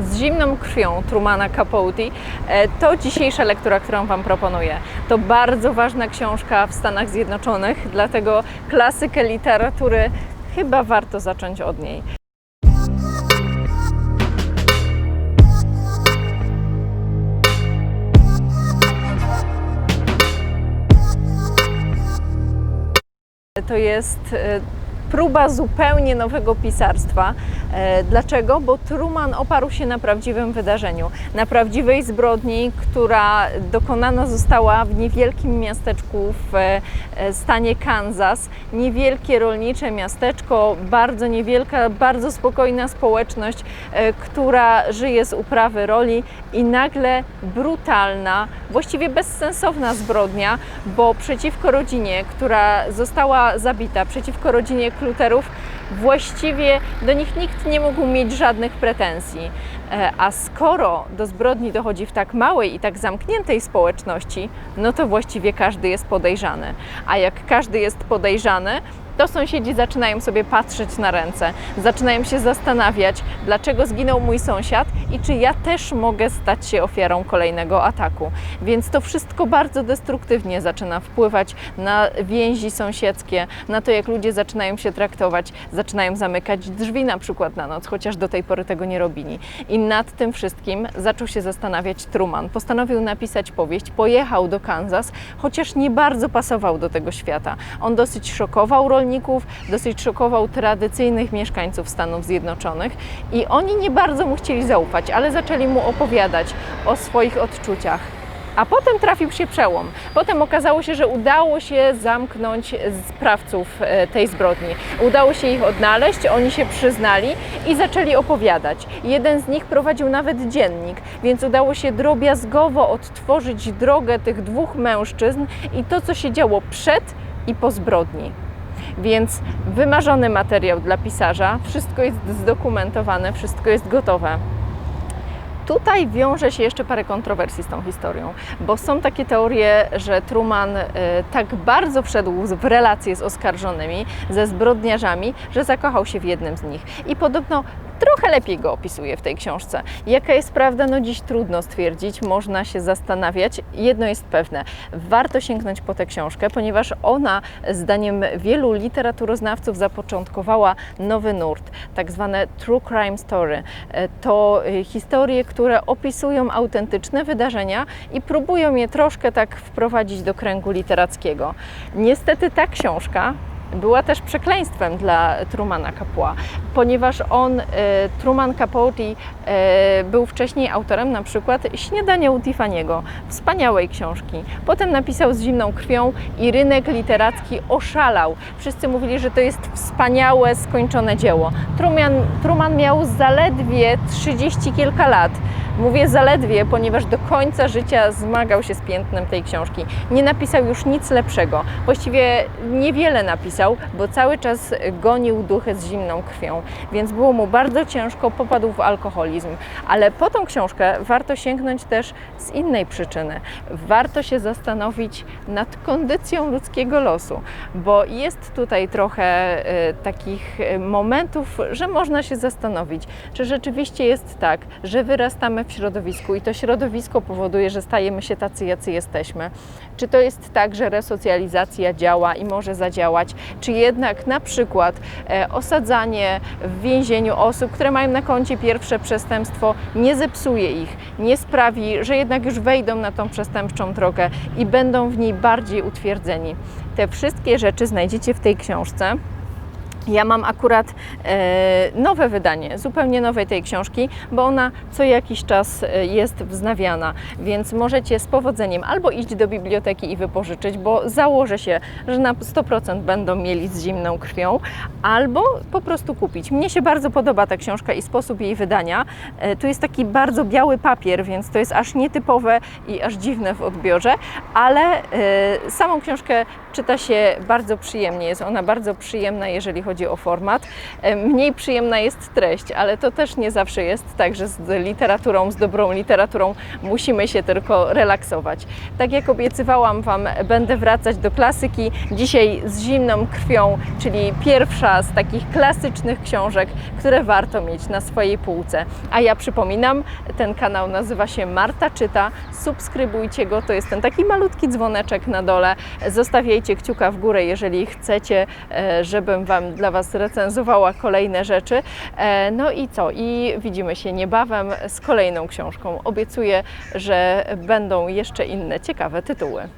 z zimną krwią Trumana Capote e, to dzisiejsza lektura, którą Wam proponuję. To bardzo ważna książka w Stanach Zjednoczonych, dlatego klasykę literatury chyba warto zacząć od niej. To jest e, próba zupełnie nowego pisarstwa. E, Dlaczego? Bo Truman oparł się na prawdziwym wydarzeniu, na prawdziwej zbrodni, która dokonana została w niewielkim miasteczku w e, stanie Kansas. Niewielkie rolnicze miasteczko, bardzo niewielka, bardzo spokojna społeczność, e, która żyje z uprawy roli i nagle brutalna, właściwie bezsensowna zbrodnia, bo przeciwko rodzinie, która została zabita, przeciwko rodzinie Kluterów, właściwie do nich nikt nie mógł mieć żadnych pretensji. E, A skoro do zbrodni dochodzi w tak małej i tak zamkniętej społeczności, no to właściwie każdy jest podejrzany. A jak każdy jest podejrzany, to sąsiedzi zaczynają sobie patrzeć na ręce, zaczynają się zastanawiać, dlaczego zginął mój sąsiad i czy ja też mogę stać się ofiarą kolejnego ataku. Więc to wszystko bardzo destruktywnie zaczyna wpływać na więzi sąsiedzkie, na to, jak ludzie zaczynają się traktować, zaczynają zamykać drzwi na przykład na noc, chociaż do tej pory tego nie robili. I nad tym wszystkim zaczął się zastanawiać Truman. Postanowił napisać powieść, pojechał do Kansas, chociaż nie bardzo pasował do tego świata. On dosyć szokował rolników, dosyć szokował tradycyjnych mieszkańców Stanów Zjednoczonych i oni nie bardzo mu chcieli zaufać, ale zaczęli mu opowiadać o swoich odczuciach. A potem trafił się przełom. Potem okazało się, że udało się zamknąć sprawców e, tej zbrodni. Udało się ich odnaleźć, oni się przyznali i zaczęli opowiadać. Jeden z nich prowadził nawet dziennik, więc udało się drobiazgowo odtworzyć drogę tych dwóch mężczyzn i to, co się działo przed i po zbrodni. Więc wymarzony materiał dla pisarza, wszystko jest zdokumentowane, wszystko jest gotowe. Tutaj wiąże się jeszcze parę kontrowersji z tą historią, bo są takie teorie, że Truman e, tak bardzo wszedł w relacje z oskarżonymi, ze zbrodniarzami, że zakochał się w jednym z nich. I podobno trochę lepiej go opisuje w tej książce. Jaka jest prawda? No dziś trudno stwierdzić, można się zastanawiać. Jedno jest pewne, warto sięgnąć po tę książkę, ponieważ ona, zdaniem wielu literaturoznawców, zapoczątkowała nowy nurt, tak zwane true crime story. E, To e, historie, które opisują autentyczne wydarzenia i próbują je troszkę tak wprowadzić do kręgu literackiego. Niestety ta książka była też przekleństwem dla Trumana Capua, ponieważ on, e, Truman Capote, e, był wcześniej autorem na przykład Śniadania u Tiffany'ego, wspaniałej książki. Potem napisał z zimną krwią i rynek literacki oszalał. Wszyscy mówili, że to jest wspaniałe, skończone dzieło. Truman, Truman miał zaledwie 30 kilka lat. Mówię zaledwie, ponieważ do końca życia zmagał się z piętnem tej książki. Nie napisał już nic lepszego. Właściwie niewiele napisał, bo cały czas gonił duchy z zimną krwią, więc było mu bardzo ciężko, popadł w alkoholizm. Ale po tą książkę warto sięgnąć też z innej przyczyny. Warto się zastanowić nad kondycją ludzkiego losu, bo jest tutaj trochę e, takich e, momentów, że można się zastanowić, czy rzeczywiście jest tak, że wyrastamy w środowisku i to środowisko powoduje, że stajemy się tacy, jacy jesteśmy. Czy to jest tak, że resocjalizacja działa i może zadziałać, czy jednak na przykład e, osadzanie w więzieniu osób, które mają na koncie pierwsze przestępstwo, nie zepsuje ich, nie sprawi, że jednak już wejdą na tą przestępczą drogę i będą w niej bardziej utwierdzeni. Te wszystkie rzeczy znajdziecie w tej książce. Ja mam akurat e, nowe wydanie, zupełnie nowej tej książki, bo ona co jakiś czas e, jest wznawiana, więc możecie z powodzeniem albo iść do biblioteki i wypożyczyć, bo założę się, że na 100% będą mieli z zimną krwią, albo po prostu kupić. Mnie się bardzo podoba ta książka i sposób jej wydania. E, tu jest taki bardzo biały papier, więc to jest aż nietypowe i aż dziwne w odbiorze, ale samą książkę czyta się bardzo przyjemnie. Jest ona bardzo przyjemna, jeżeli chodzi chodzi o format. E, Mniej przyjemna jest treść, ale to też nie zawsze jest tak, że z literaturą, z dobrą literaturą musimy się tylko relaksować. Tak jak obiecywałam Wam, będę wracać do klasyki. Dzisiaj z zimną krwią, czyli pierwsza z takich klasycznych książek, które warto mieć na swojej półce. A ja przypominam, ten kanał nazywa się Marta Czyta. Subskrybujcie go, to jest ten taki malutki dzwoneczek na dole. Zostawiajcie kciuka w górę, jeżeli chcecie, e, żebym Wam dla Was recenzowała kolejne rzeczy. E, No i co? I widzimy się niebawem z kolejną książką. Obiecuję, że będą jeszcze inne ciekawe tytuły.